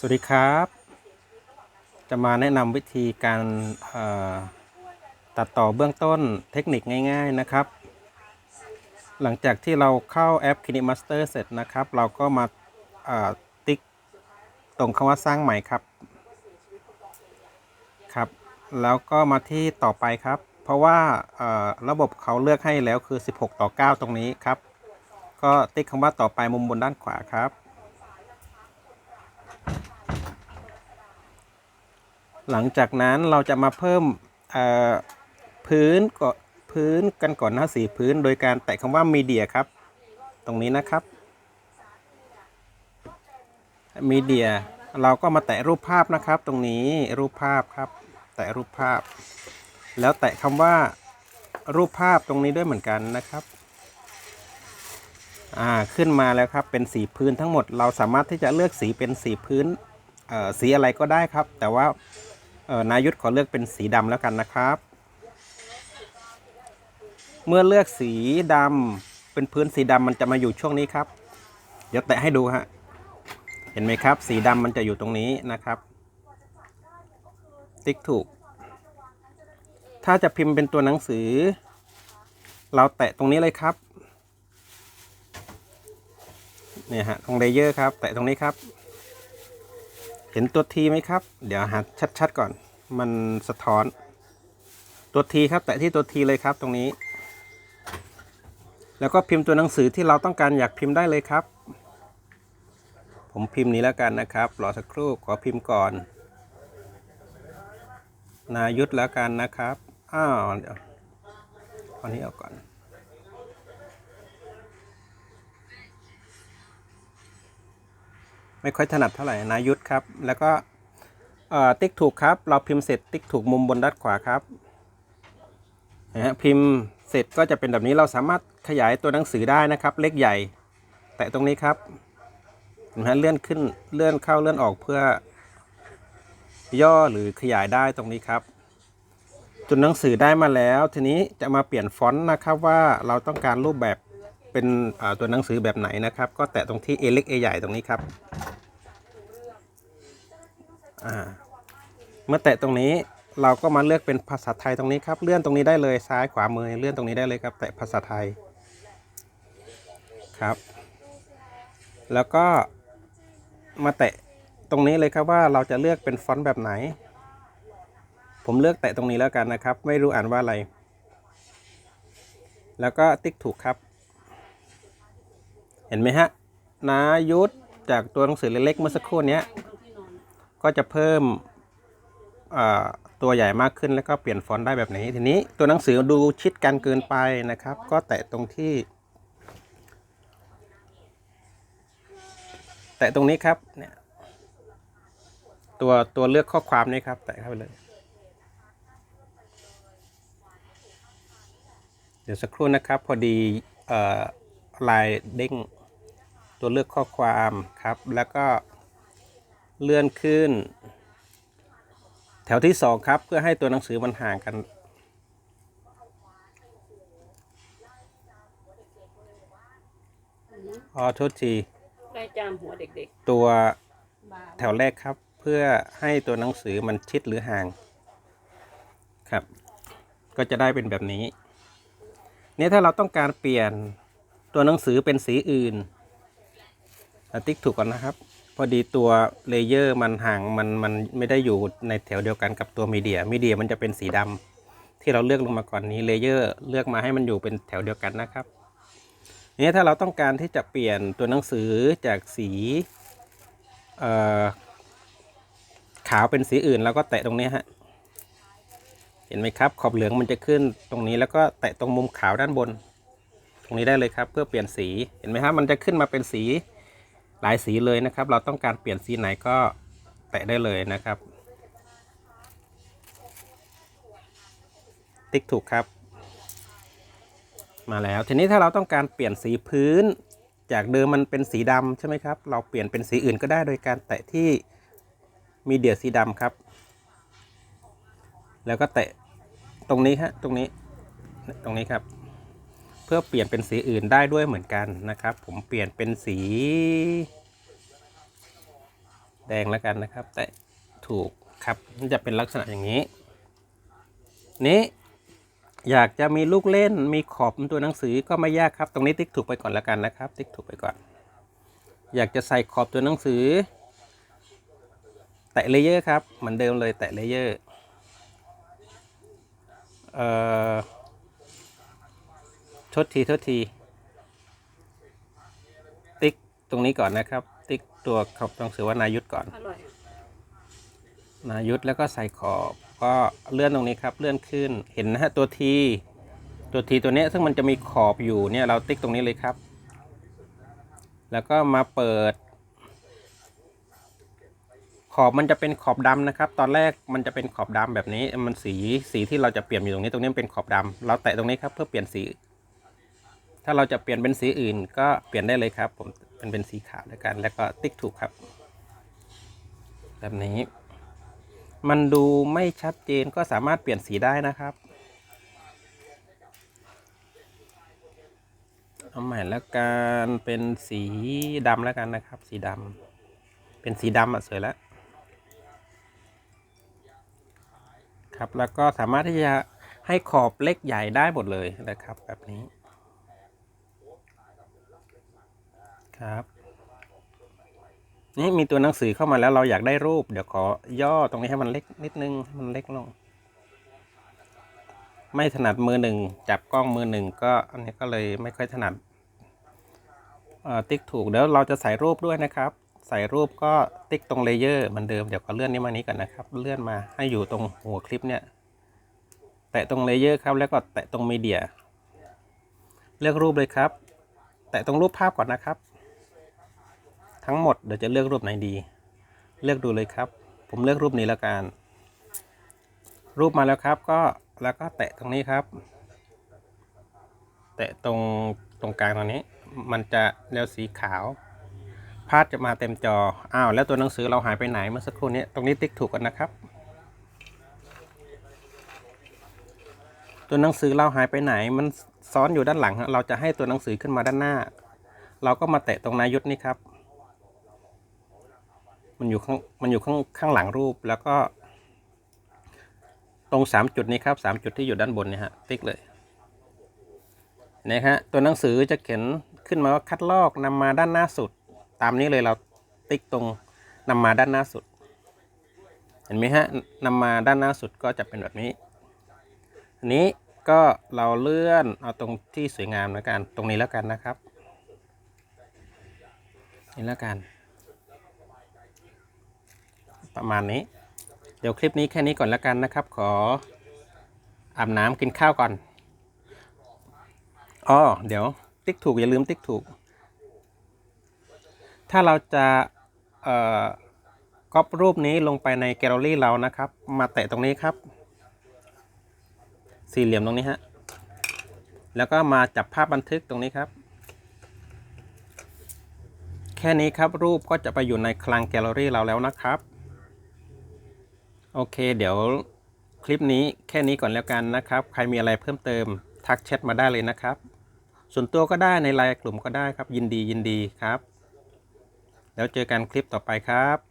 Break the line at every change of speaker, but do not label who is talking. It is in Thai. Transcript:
สวัสดีครับ จะมาแนะนำวิธีการตัดต่อเบื้องต้นเทคนิคง่าย ๆนะครับ หลังจากที่เราเข้าแอป KineMaster เสร็จนะครับ เราก็มาติ๊กตรงคำว่าสร้างใหม่ครับ ครับ แล้วก็มาที่ต่อไปครับ เพราะว่าระบบเขาเลือกให้แล้วคือ 16 ต่อ 9 ตรงนี้ครับ ก็ติ๊กคำว่าต่อไปมุมบนด้านขวาครับ หลังจากนั้นเราจะมาเพิ่มพื้นก็พื้นกันก่อนนะสีพื้น โดยการแตะคำว่ามีเดียครับ ตรงนี้นะครับมีเดียเราก็มาแตะรูปภาพนะครับ ตรงนี้รูปภาพครับ แตะรูปภาพ แล้วแตะคำว่ารูปภาพตรงนี้ด้วยเหมือนกันนะครับอ่าขึ้นมาแล้วครับเป็นสีพื้นทั้งหมด เราสามารถที่จะเลือกสีเป็นสีพื้นสีอะไรก็ได้ครับ แต่ว่า นายุทธขอเลือกเป็นสีดำแล้วกันนะครับ เมื่อเลือกสีดำเป็นพื้นสีดำมันจะมาอยู่ช่วงนี้ครับ เดี๋ยวแตะให้ดูฮะ เห็นไหมครับ สีดำมันจะอยู่ตรงนี้นะครับ ติ๊กถูก ถ้าจะพิมพ์เป็นตัวหนังสือ เราแตะตรงนี้เลยครับเนี่ยฮะตรงเลเยอร์ครับ แตะตรงนี้ครับ ห็นตัวทีไหมครับ เดี๋ยวหาชัดๆก่อน มันสะท้อน ตัวทีครับ แตะที่ตัวทีเลยครับตรงนี้ แล้วก็พิมพ์ตัวหนังสือที่เราต้องการอยากพิมพ์ได้เลยครับ ผมพิมพ์นี้แล้วกันนะครับรอสักครู่ขอพิมพ์ก่อน นายุทธแล้วกันนะครับอ้าวเดี๋ยวอันนี้เอาก่อน ไม่ค่อยถนัดเท่าไหร่นายุทธครับ แล้วก็ติ๊กถูกครับ เราพิมพ์เสร็จติ๊กถูกมุมบนด้านขวาครับนะฮะพิมพ์เสร็จก็จะเป็นแบบนี้เราสามารถขยายตัวหนังสือได้นะครับ เล็กใหญ่ แตะตรงนี้ครับนะฮะเลื่อนขึ้นเลื่อนเข้าเลื่อนออกเพื่อ ย่อหรือขยายได้ตรงนี้ครับจนหนังสือได้มาแล้ว ทีนี้จะมาเปลี่ยนฟอนต์นะครับว่าเราต้องการรูปแบบเป็นตัวหนังสือแบบไหนนะครับ ก็แตะตรงที่ A เล็ก A ใหญ่ตรงนี้ครับ อ่าเมื่อแตะตรงนี้เราก็มาเลือกเป็นภาษาไทยตรงนี้ครับ เลื่อนตรงนี้ได้เลยซ้ายขวามือเลื่อนตรงนี้ได้เลยครับ แตะภาษาไทยครับ แล้วก็มาแตะตรงนี้เลยครับว่าเราจะเลือกเป็นฟอนต์แบบไหน ผมเลือกแตะตรงนี้แล้วกันนะครับ ไม่รู้อ่านว่าอะไร แล้วก็ติ๊กถูกครับ เห็นไหมฮะนายุทธจากตัวหนังสือเล็กๆเมื่อสักครู่นี้ ก็จะเพิ่มตัวใหญ่มากขึ้นแล้วก็เปลี่ยนฟอนต์ได้แบบนี้ ทีนี้ตัวหนังสือดูชิดกันเกินไปนะครับ ก็แตะตรงที่ แตะตรงนี้ครับเนี่ยตัวตัวเลือกข้อความนี้ครับ แตะเข้าไปเลย เดี๋ยวสักครู่นะครับ พอดีออลายเด้งตัวเลือกข้อความครับ แล้วก็ เลื่อนขึ้น แถวที่สองครับ เพื่อให้ตัวหนังสือมันห่างกัน อ๋อโทษที
ได้จามหัวเด็ก
ตัว
ๆบา
แถวแรกครับ เพื่อให้ตัวหนังสือมันชิดหรือห่าง ครับ ก็จะได้เป็นแบบนี้ เนี่ยถ้าเราต้องการเปลี่ยนตัวหนังสือเป็นสีอื่นอะติ๊กถูกก่อนนะครับ พอดีตัวเลเยอร์มันห่างมันมันไม่ได้อยู่ในแถวเดียวกันกับตัวมีเดียมีเดียมันจะเป็นสีดำที่เราเลือกลงมาก่อนนี้เลเยอร์เลือกมาให้มันอยู่เป็นแถวเดียวกันนะครับเนี่ยถ้าเราต้องการที่จะเปลี่ยนตัวหนังสือจากสีขาวเป็นสีอื่นเราก็แตะตรงนี้ฮะเห็นไหมครับ ขอบเหลืองมันจะขึ้นตรงนี้แล้วก็แตะตรงมุมขาวด้านบน ตรงนี้ได้เลยครับ เพื่อเปลี่ยนสีเห็นไหมครับมันจะขึ้นมาเป็นสี หลายสีเลยนะครับ เราต้องการเปลี่ยนสีไหนก็แตะได้เลยนะครับ ติ๊กถูกครับ มาแล้ว ทีนี้ถ้าเราต้องการเปลี่ยนสีพื้น จากเดิมมันเป็นสีดำใช่ไหมครับ เราเปลี่ยนเป็นสีอื่นก็ได้โดยการแตะที่มีเดียสีดำครับ แล้วก็แตะตรงนี้ฮะตรงนี้ตรงนี้ครับ เพื่อเปลี่ยนเป็นสีอื่นได้ด้วยเหมือนกันนะครับ ผมเปลี่ยนเป็นสี แดงแล้วกันนะครับ แต่ถูกครับมันจะเป็นลักษณะอย่างนี้ นี้อยากจะมีลูกเล่นมีขอบตัวหนังสือก็ไม่ยากครับ ตรงนี้ติ๊กถูกไปก่อนแล้วกันนะครับ ติ๊กถูกไปก่อน อยากจะใส่ขอบตัวหนังสือ แตะเลเยอร์ครับเหมือนเดิมเลยแตะเลเยอร์เอ่อ ทษทีโทษที ติ๊กตรงนี้ก่อนนะครับ ติ๊กตัวขอบตัวหนังสือว่านายุทธก่อน
อร่อย
นายุทธแล้วก็ใส่ขอบก็เลื่อนตรงนี้ครับ เลื่อนขึ้นเห็นนะฮะตัวทีตัวทีตัวเนี้ยซึ่งมันจะมีขอบอยู่เนี่ยเราติ๊กตรงนี้เลยครับ แล้วก็มาเปิด ขอบมันจะเป็นขอบดำนะครับ ตอนแรกมันจะเป็นขอบดำแบบนี้ มันสีสีที่เราจะเปลี่ยนอยู่ตรงนี้ตรงนี้มันเป็นขอบดำเราแตะตรงนี้ครับเพื่อเปลี่ยนสี ถ้าเราจะเปลี่ยนเป็นสีอื่น ก็เปลี่ยนได้เลยครับ ผมเป็นเป็นสีขาวแล้วยกัน แล้วก็ติ๊กถูกครับ แบบนี้ มันดูไม่ชัดเจนก็สามารถเปลี่ยนสีได้นะครับเอาใหม่แล้วกันเป็นสีดำแล้วกันนะครับ สีดำเป็นสีดำอะสวยแล้วครับแล้วก็สามารถที่จะให้ขอบเล็กใหญ่ได้หมดเลยนะครับ แบบนี้ ครับ นี่มีตัวหนังสือเข้ามาแล้วเราอยากได้รูป เดี๋ยวขอย่อตรงนี้ให้มันเล็กนิดนึงให้มันเล็กลง ไม่ถนัดมือหนึ่งจับกล้องมือหนึ่งก็อันนี้ก็เลยไม่ค่อยถนัดติ๊กถูกเดี๋ยวเราจะใส่รูปด้วยนะครับ ใส่รูปก็ติ๊กตรงเลเยอร์เหมือนเดิมเดี๋ยวก็เลื่อนนี้มานี้ก่อนนะครับ เลื่อนมาให้อยู่ตรงหัวคลิปเนี่ย แตะตรงเลเยอร์ครับ แล้วก็แตะตรงมีเดีย เลือกรูปเลยครับ แตะตรงรูปภาพก่อนนะครับ ทั้งหมดเดี๋ยวจะเลือกรูปไหนดี เลือกดูเลยครับ ผมเลือกรูปนี้แล้วกัน รูปมาแล้วครับก็แล้วก็แตะตรงนี้ครับ แตะตรงตรงกลางตรงนี้ มันจะแนวสีขาว ภาพจะมาเต็มจออ้าวแล้วตัวหนังสือเราหายไปไหนเมื่อสักครู่นี้ตรงนี้ติ๊กถูกกันนะครับตัวหนังสือเราหายไปไหน มันซ้อนอยู่ด้านหลัง เราจะให้ตัวหนังสือขึ้นมาด้านหน้า เราก็มาแตะตรงนายุทธนี่ครับ มันอยู่ข้างมันอยู่ข้างข้างหลังรูปแล้วก็ ตรงสามจุดนี้ครับสามจุดที่อยู่ด้านบนเนี่ยฮะติ๊กเลยนะฮะตัวหนังสือจะเขียนขึ้นมาว่าคัดลอกนำมาด้านหน้าสุด ตามนี้เลยเราติ๊กตรงนำมาด้านหน้าสุด เห็นไหมฮะนำมาด้านหน้าสุดก็จะเป็นแบบนี้อันนี้ก็เราเลื่อนเอาตรงที่สวยงามแล้วกันตรงนี้แล้วกันนะครับ นี่แล้วกัน ประมาณนี้ เดี๋ยวคลิปนี้แค่นี้ก่อนแล้วกันนะครับ ขออาบน้ำกินข้าวก่อนอ๋อเดี๋ยวติ๊กถูกอย่าลืมติ๊กถูก ถ้าเราจะเอ่อก๊อปรูปนี้ลงไปในแกลเลอรี่เรานะครับ มาแตะตรงนี้ครับ สี่เหลี่ยมตรงนี้ฮะ แล้วก็มาจับภาพบันทึกตรงนี้ครับ แค่นี้ครับรูปก็จะไปอยู่ในคลังแกลเลอรี่เราแล้วนะครับ โอเค เดี๋ยวคลิปนี้แค่นี้ก่อนแล้วกันนะครับ ใครมีอะไรเพิ่มเติมทักแชทมาได้เลยนะครับ ส่วนตัวก็ได้ในไลน์กลุ่มก็ได้ครับ ยินดียินดีครับ แล้วเจอกันคลิปต่อไปครับ